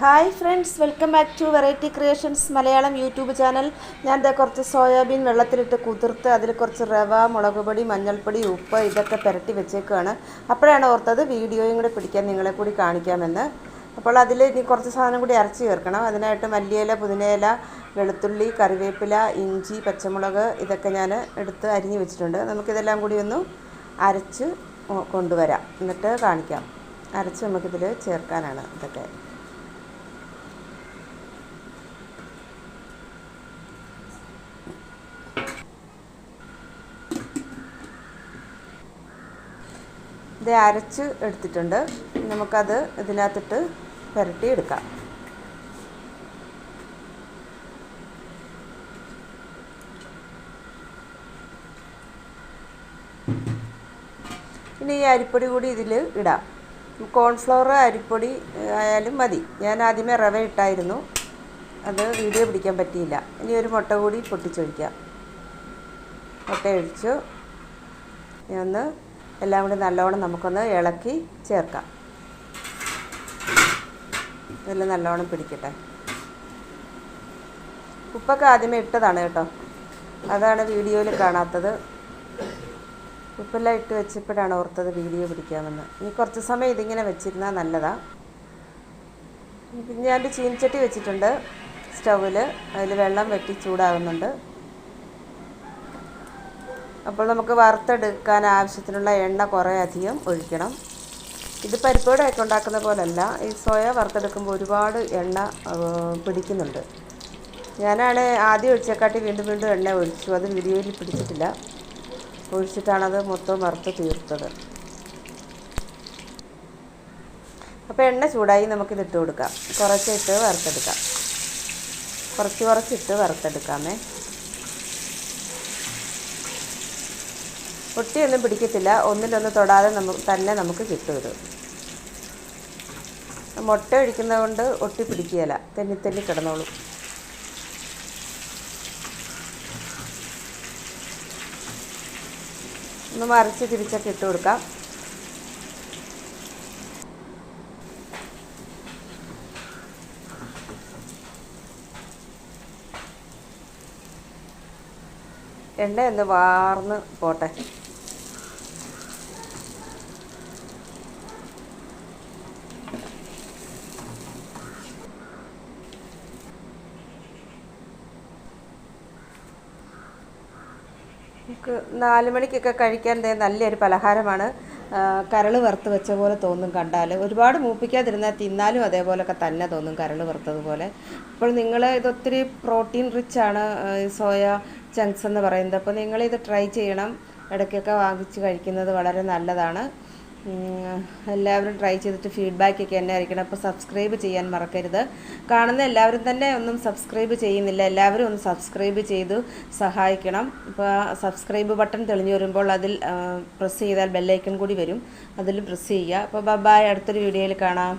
Hi friends welcome back to variety creations Malayalam YouTube channel ഞാൻ ദേ കുറച്ച് soybean വെള്ളത്തിലിട്ട് കുതിർത്ത് അതിൽ കുറച്ച് റവ മുളക് പൊടി മഞ്ഞൾപ്പൊടി ഉപ്പ് ഇതൊക്കെ പുരട്ടി വെച്ചേക്കുകയാണ് അപ്പോഴാണ് ഓർത്തത് വീഡിയോയും കൂടെ പിടിക്കാൻ നിങ്ങളെ കൂടി കാണിക്കാമെന്ന്. അപ്പോൾ അതിൽ ഇനി കുറച്ച് സാധനം കൂടി അരച്ച് ചേർക്കണം. അതിനായിട്ട് മല്ലിയില പുതിനയില വെളുത്തുള്ളി കറിവേപ്പില ഇഞ്ചി പച്ചമുളക് ഇതൊക്കെ ഞാൻ എടുത്ത് അരിഞ്ഞ് വെച്ചിട്ടുണ്ട്. നമുക്കിതെല്ലാം കൂടി ഒന്ന് അരച്ച് കൊണ്ടുവരാം. എന്നിട്ട് കാണിക്കാം. അരച്ച് നമുക്കിതിൽ ചേർക്കാനാണ് ഇതൊക്കെ. ഇത് അരച്ച് എടുത്തിട്ടുണ്ട്. നമുക്കത് ഇതിനകത്തിട്ട് പുരട്ടി എടുക്കാം ഇനി ഈ അരിപ്പൊടി കൂടി ഇതിൽ ഇടാം. കോൺഫ്ലവർ അരിപ്പൊടി ആയാലും മതി. ഞാൻ ആദ്യമേ റവ ഇട്ടായിരുന്നു. അത് വീഡിയോ പിടിക്കാൻ പറ്റിയില്ല. ഇനി ഒരു മുട്ട കൂടി പൊട്ടിച്ചൊഴിക്കാം. മുട്ട ഒഴിച്ചു. ഒന്ന് എല്ലാം കൂടി നല്ലോണം നമുക്കൊന്ന് ഇളക്കി ചേർക്കാം. ഇതെല്ലാം നല്ലോണം പിടിക്കട്ടെ. ഉപ്പൊക്കെ ആദ്യമേ ഇട്ടതാണ് കേട്ടോ. അതാണ് വീഡിയോയിൽ കാണാത്തത്. ഉപ്പെല്ലാം ഇട്ട് വെച്ചപ്പോഴാണ് ഓർത്തത് വീഡിയോ പിടിക്കാമെന്ന്. ഇനി കുറച്ച് സമയം ഇതിങ്ങനെ വെച്ചിരുന്നാൽ നല്ലതാണ് ഞാനൊരു ചീനിച്ചട്ടി വെച്ചിട്ടുണ്ട് സ്റ്റൗവിൽ അതിൽ വെള്ളം വെട്ടി ചൂടാകുന്നുണ്ട് അപ്പോൾ നമുക്ക് വറുത്തെടുക്കാൻ ആവശ്യത്തിനുള്ള എണ്ണ കുറേ അധികം ഒഴിക്കണം. ഇത് പരിപ്പോടൊക്കെ ഉണ്ടാക്കുന്ന പോലല്ല ഈ സോയ വറുത്തെടുക്കുമ്പോൾ ഒരുപാട് എണ്ണ പിടിക്കുന്നുണ്ട്. ഞാനാണ് ആദ്യം ഒഴിച്ചേക്കാട്ടി വീണ്ടും വീണ്ടും എണ്ണ ഒഴിച്ചു. അത് വീഡിയോയിൽ പിടിച്ചിട്ടില്ല. ഒഴിച്ചിട്ടാണത് മൊത്തം വറുത്ത് തീർത്തത്. അപ്പോൾ എണ്ണ ചൂടായി നമുക്കിത് ഇട്ട് കൊടുക്കാം. കുറച്ചിട്ട് വറുത്തെടുക്കാം. കുറച്ച് കുറച്ചിട്ട് വറുത്തെടുക്കാമേ. ഒട്ടിയൊന്നും പിടിക്കത്തില്ല. ഒന്നിലൊന്ന് തൊടാതെ നമുക്ക് തന്നെ നമുക്ക് കിട്ടും ഇത്. മുട്ട ഒഴിക്കുന്നത് കൊണ്ട് ഒട്ടി പിടിക്കുകയില്ല. തെന്നി തെന്നി കിടന്നോളൂ. ഒന്ന് മറിച്ച് തിരിച്ചൊക്കെ ഇട്ട് കൊടുക്കാം. എണ്ണ ഒന്ന് വാർന്ന് പോട്ടെ. നാല് മണിക്കൊക്കെ കഴിക്കാൻ നല്ലൊരു പലഹാരമാണ്. കരൾ വറുത്ത് വെച്ച പോലെ തോന്നും കണ്ടാൽ ഒരുപാട് മൂപ്പിക്കാതിരുന്നാൽ തിന്നാലും അതേപോലൊക്കെ തന്നെ തോന്നും കരൾ വറുത്തതുപോലെ അപ്പോൾ നിങ്ങൾ ഇതൊത്തിരി പ്രോട്ടീൻ റിച്ച് ആണ് സോയ ചങ്ക്സ് എന്ന് പറയുന്നത്. അപ്പോൾ നിങ്ങളിത് ട്രൈ ചെയ്യണം. ഇടയ്ക്കൊക്കെ വാങ്ങിച്ച് കഴിക്കുന്നത് വളരെ നല്ലതാണ്. എല്ലാവരും ട്രൈ ചെയ്തിട്ട് ഫീഡ്ബാക്ക് ഒക്കെ എന്നെ അറിയിക്കണം. അപ്പോൾ സബ്സ്ക്രൈബ് ചെയ്യാൻ മറക്കരുത്. കാണുന്ന എല്ലാവരും തന്നെ ഒന്നും സബ്സ്ക്രൈബ് ചെയ്യുന്നില്ല. എല്ലാവരും ഒന്ന് സബ്സ്ക്രൈബ് ചെയ്തു സഹായിക്കണം. ഇപ്പോൾ സബ്സ്ക്രൈബ് ബട്ടൺ തെളിഞ്ഞു വരുമ്പോൾ അതിൽ പ്രസ് ചെയ്താൽ ബെല്ലൈക്കൺ കൂടി വരും. അതിലും പ്രസ് ചെയ്യുക. അപ്പോൾ ബബായ് അടുത്തൊരു വീഡിയോയിൽ കാണാം.